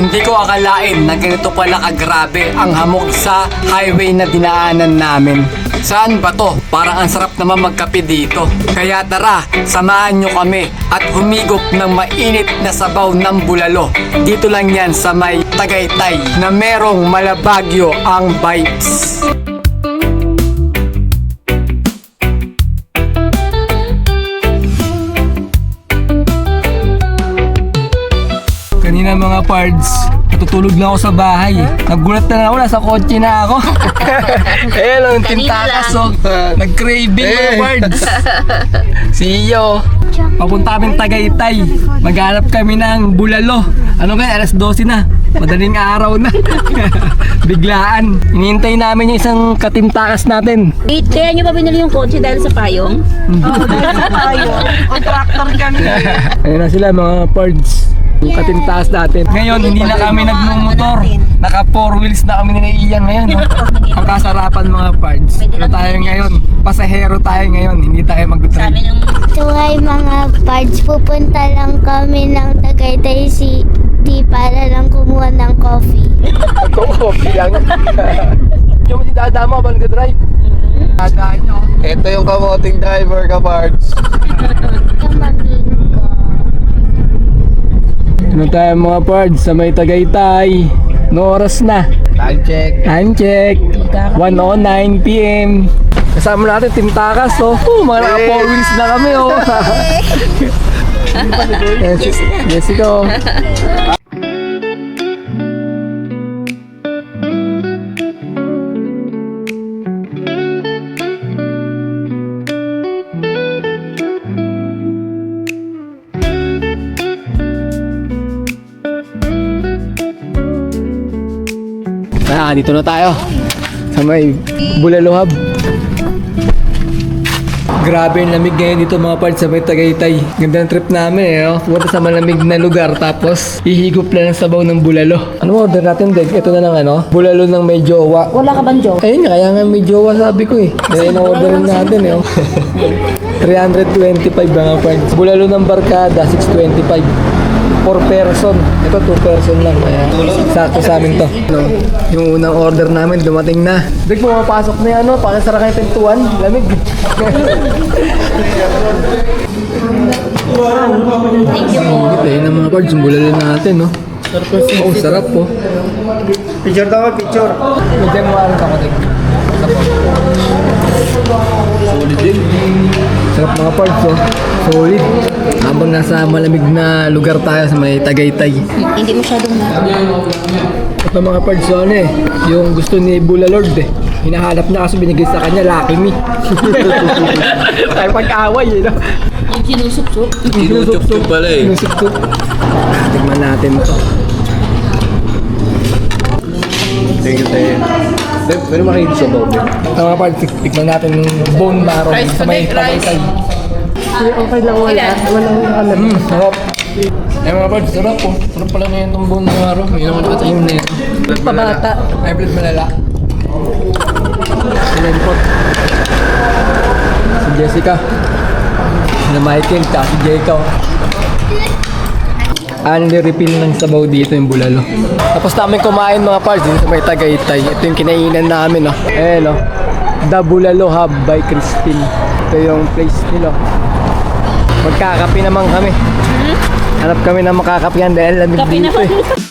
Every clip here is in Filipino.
Hindi ko akalain na ganito pala kagrabe ang hamog sa highway na dinaanan namin. Saan ba to? Parang ang sarap naman magkape dito. Kaya tara, samahan nyo kami at humigop ng mainit na sabaw ng bulalo. Dito lang yan sa may Tagaytay na merong malabagyo ang vibes. Kanina mga pards, natutulog na ako sa bahay. Nagulat na ako, nasa kotse na ako. eh, lang, tintakas oh. Nag-craving mga pards. See you. Papunta kami Tagaytay. Maghanap kami ng bulalo. Ano kaya, alas 12 na. Madaling araw na. Biglaan. Inihintay namin yung isang katimtakas natin. Eh, Kaya nyo ba binili yung kotse dahil sa payong? Ayun na sila mga pards. Yung katimtakas natin. Ngayon, hindi na kami nagmumotor. Naka four wheels na kami ni Ian ngayon. No? Ang kasarapan mga pards. Ano tayo ngayon? Pasahero tayo ngayon. Hindi tayo Sa mag-drive. So hi mga parts, pupunta lang kami ng Tagaytay City para lang kumuha ng coffee. Coffee lang. Yung si Dada mo ba nag-drive? Dada nyo. Ito yung kamoting driver ka, parts. Ano tayo mga pards sa may Tagaytay? No oras na. Time check. Time check. 1.09 p.m. Kasama natin Team Takas, oh. oh mga naka four wheels na kami, oh. yes, Jessica, oh. Ah, dito na tayo. Sa may Bulalo Hub. Grabe ang lamig ngayon dito mga parts sa may Tagaytay. Ganda ng trip namin eh. Oh. Pupunta sa malamig na lugar tapos ihigop lang ng sabaw ng bulalo. Ano mo order natin, Deg? Ito na lang ano? Bulalo ng may jowa. Wala ka bang joke? Ayun nga, kaya nga may jowa sabi ko eh. Kaya na orderin natin eh. Oh. 325 mga parts. Bulalo ng barkada, 625 per person. Ito 2 person lang. Kaya sakto sa amin to. No, yung unang order namin dumating na. Big pumapasok na yan, ano, pakisara kayo pintuan. Lamig. Thank you po. Ito yun ang mga parts, yung bulalo natin, no? Oh, sarap po. Picture daw, picture. Medyo mo alam ako, Tek. Solid din. Sarap mga parts, oh. Solid. Habang nasa malamig na lugar tayo sa may Tagaytay. Hindi masyadong Ito mga parts, so ano eh, yung gusto ni Bula Lord eh. Hinahanap niya kasi binigay sa kanya, Lucky Me. Tayo pag-away eh, no? yung sinusup-sup. Sinusup-sup pala eh. Sinusup-sup. Tignan natin to. Thank you, tayo. Pwede makinig sa Bob. Ito mga parts, tignan natin yung bone marrow sa may Tagaytay. Okay lang wala. Walang alam. Mm, sarap. Eh mga parts, sarap po. Sarap pala na itong bone marrow. Yun naman nakatayin na yun. Pabata. Ay, blood malala. Sinempot. Si Jessica. Si Michael, tsaka si Jacob. Only refill ng sabaw dito yung bulalo. Tapos namin kumain mga parts dito sa may Tagaytay. Ito yung kinainan namin, no. Eh, no. The Bulalo Hub by Christine. Ito yung place nila. Magkakapi naman kami. Hanap kami ng makakapihan dahil lamig Kape dito naman. eh.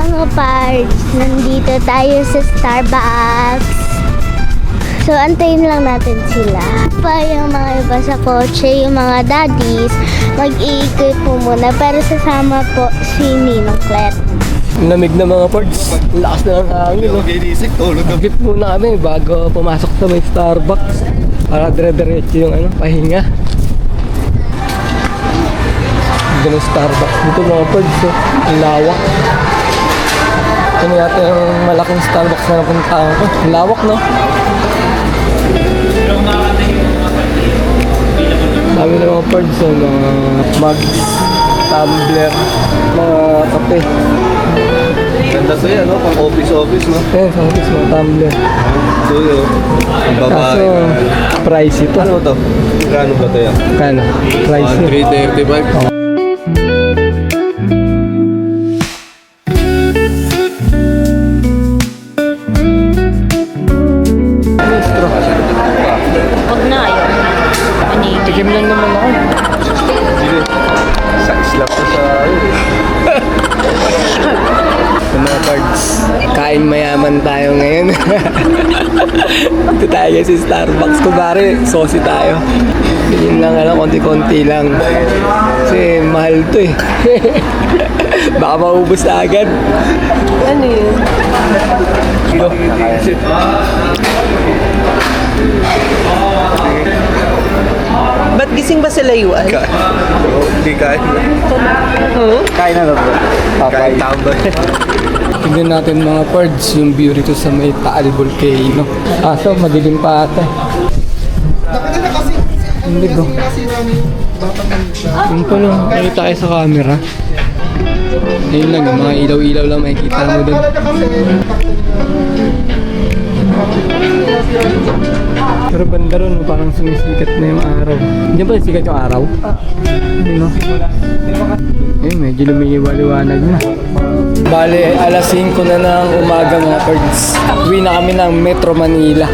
mga parts, nandito tayo sa Starbucks. So antayin lang natin sila. Pa yung mga iba sa kotse, yung mga daddies, mag-iikot po muna. Pero sasama po si Ninong Clet. Lamig na mga parts. Lakas na ng hangin. No? Ginisik, tulog muna kami bago pumasok sa may Starbucks. Para dire-diretso yung ano, pahinga. ganda ng Starbucks dito mga birds. Oh. Ang lawak. Ano yata yung malaking Starbucks na napuntahan ko. Ang lawak, no? Sabi ng mga birds, oh, mga mugs, tumbler, mga kape. Ganda to yan, no? Pang office-office, no? Eh, sa office mga tumbler. Ito yun. Ang Kaso, babae. price ito. Ano to? Gano ba to yan? Kano? Price ito. 335. Ako. Size lang to sa... Mga cards. Kain mayaman tayo ngayon. Ito tayo sa Starbucks. Kumari, saucy tayo. Yun lang, ano, konti-konti lang. Kasi mahal to eh. Baka maubos na agad. Ano yun? Gising ba sa layuan? Hindi kain. Kain na ba? Kain tambay. Tignan natin mga birds, yung view rito sa may Taal Volcano. Ah, so madilim pa ata. Hindi ko. Yung pala, nakita kayo sa camera. Ayun lang, yung mga ilaw-ilaw lang makikita mo doon. Pero banda ron, parang sumisikat na yung araw. Hindi ba sikat yung araw? Ayun, no? Eh, medyo lumiliwa-liwanag na. Bale, alas 5 na ng umaga mga birds. Uwi na kami ng Metro Manila.